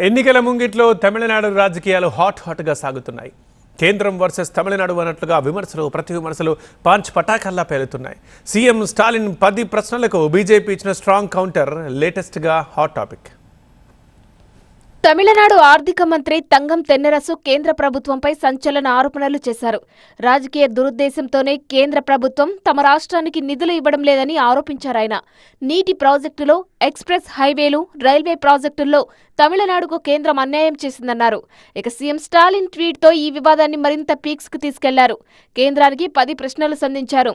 ఎన్నికల ముంగిట్లో తమిళనాడు రాజకీయాలు హాట్ హాట్గా సాగుతున్నాయి. కేంద్రం వర్సెస్ తమిళనాడు అన్నట్లుగా విమర్శలు ప్రతి విమర్శలు పాంచ్ పటాకల్లా పేలుతున్నాయి. సీఎం స్టాలిన్ పది ప్రశ్నలకు బీజేపీ ఇచ్చిన స్ట్రాంగ్ కౌంటర్ లేటెస్ట్గా హాట్ టాపిక్. తమిళనాడు ఆర్థిక మంత్రి తంగం తెన్నరసు కేంద్ర ప్రభుత్వంపై సంచలన ఆరోపణలు చేశారు. రాజకీయ దురుద్దేశంతోనే కేంద్ర ప్రభుత్వం తమ రాష్ట్రానికి నిధులు ఇవ్వడం లేదని ఆరోపించారాయన నీటి ప్రాజెక్టులో ఎక్స్ప్రెస్ హైవేలు రైల్వే ప్రాజెక్టుల్లో తమిళనాడుకు కేంద్రం అన్యాయం చేసిందన్నారు. ఇక సీఎం స్టాలిన్ ట్వీట్తో ఈ వివాదాన్ని మరింత పీక్స్కు తీసుకెళ్ళారు. కేంద్రానికి పది ప్రశ్నలు సంధించారు.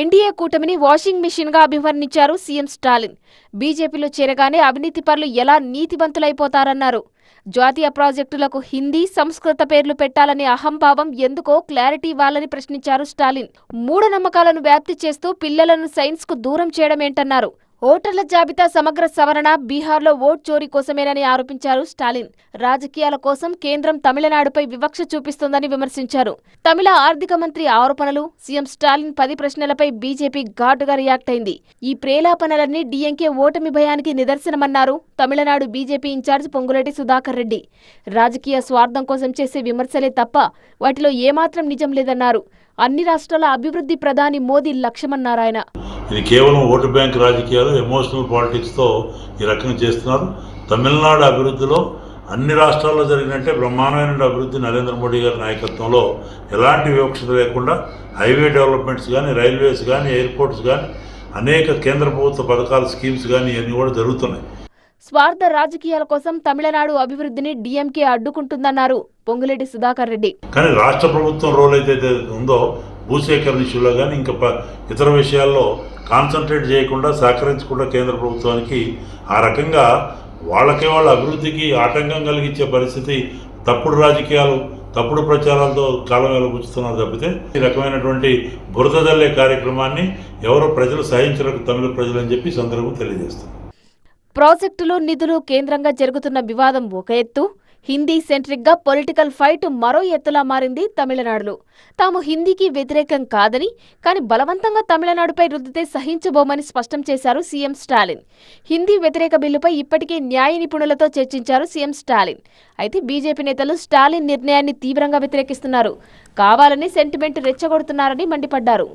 ఎన్డీఏ కూటమిని వాషింగ్ మిషన్గా అభివర్ణించారు సీఎం స్టాలిన్. బీజేపీలో చేరగానే అవినీతి పరులు ఎలా నీతివంతులైపోతారన్నారు జాతీయ ప్రాజెక్టులకు హిందీ సంస్కృత పేర్లు పెట్టాలనే అహంభావం ఎందుకో క్లారిటీ ఇవ్వాలని ప్రశ్నించారు స్టాలిన్. మూఢనమ్మకాలను వ్యాప్తి చేస్తూ పిల్లలను సైన్స్కు దూరం చేయడమేంటన్నారు. ఓటర్ల జాబితా సమగ్ర సవరణ బీహార్లో ఓట్ చోరీ కోసమేనని ఆరోపించారు స్టాలిన్. రాజకీయాల కోసం కేంద్రం తమిళనాడుపై వివక్ష చూపిస్తోందని విమర్శించారు. తమిళ ఆర్థిక మంత్రి ఆరోపణలు సీఎం స్టాలిన్ పది ప్రశ్నలపై బీజేపీ ఘాటుగా రియాక్ట్ అయింది. ఈ ప్రేలాపనలన్నీ డీఎంకే ఓటమి భయానికి నిదర్శనమన్నారు తమిళనాడు బీజేపీ ఇన్ఛార్జ్ పొంగులేటి సుధాకర్ రెడ్డి. రాజకీయ స్వార్థం కోసం చేసే విమర్శలే తప్ప వాటిలో ఏమాత్రం నిజం లేదన్నారు. అన్ని రాష్ట్రాల అభివృద్ధి ప్రధాని మోదీ లక్ష్యమన్నారు ఇది కేవలం ఓటు బ్యాంక్ రాజకీయాలు ఎమోషనల్ పాలిటిక్స్తో ఈ రకంగా చేస్తున్నారు. తమిళనాడు అభివృద్ధిలో అన్ని రాష్ట్రాల్లో జరిగినట్టే బ్రహ్మాండమైన అభివృద్ధి నరేంద్ర మోడీ గారి నాయకత్వంలో ఎలాంటి వివక్షత లేకుండా హైవే డెవలప్మెంట్స్ కానీ రైల్వేస్ కానీ ఎయిర్పోర్ట్స్ కానీ అనేక కేంద్ర ప్రభుత్వ పథకాల స్కీమ్స్ కానీ ఇవన్నీ కూడా జరుగుతున్నాయి. స్వార్థ రాజకీయాల కోసం తమిళనాడు అభివృద్ధిని డీఎంకే అడ్డుకుంటుందన్నారు పొంగులేటి సుధాకర్ రెడ్డి. కానీ రాష్ట్ర ప్రభుత్వం రోల్ అయితే ఉందో భూసేకరణ ఇష్యూలో కానీ ఇంకా ఇతర విషయాల్లో కాన్సన్ట్రేట్ చేయకుండా సహకరించకుండా కేంద్ర ప్రభుత్వానికి ఆ రకంగా వాళ్ళకే వాళ్ళ అభివృద్ధికి ఆటంకం కలిగించే పరిస్థితి తప్పుడు రాజకీయాలు తప్పుడు ప్రచారాలతో కాలం వెలబుచ్చుతున్నారు తప్పితే ఈ రకమైనటువంటి బురద జల్లే కార్యక్రమాన్ని ఎవరో ప్రజలు సహించరు తమిళ ప్రజలు అని చెప్పి సందర్భం తెలియజేస్తారు ప్రాజెక్టులో నిధులు కేంద్రంగా జరుగుతున్న వివాదం ఒక ఎత్తు హిందీ సెంట్రిక్గా పొలిటికల్ ఫైట్ మరో ఎత్తులా మారింది తమిళనాడులో. తాము హిందీకి వ్యతిరేకం కాదని కానీ బలవంతంగా తమిళనాడుపై రుద్దితే సహించబోమని స్పష్టం చేశారు సీఎం స్టాలిన్. హిందీ వ్యతిరేక బిల్లుపై ఇప్పటికే న్యాయ నిపుణులతో చర్చించారు సీఎం స్టాలిన్. అయితే బీజేపీ నేతలు స్టాలిన్ నిర్ణయాన్ని తీవ్రంగా వ్యతిరేకిస్తున్నారు. కావాలని సెంటిమెంట్ రెచ్చగొడుతున్నారని మండిపడ్డారు.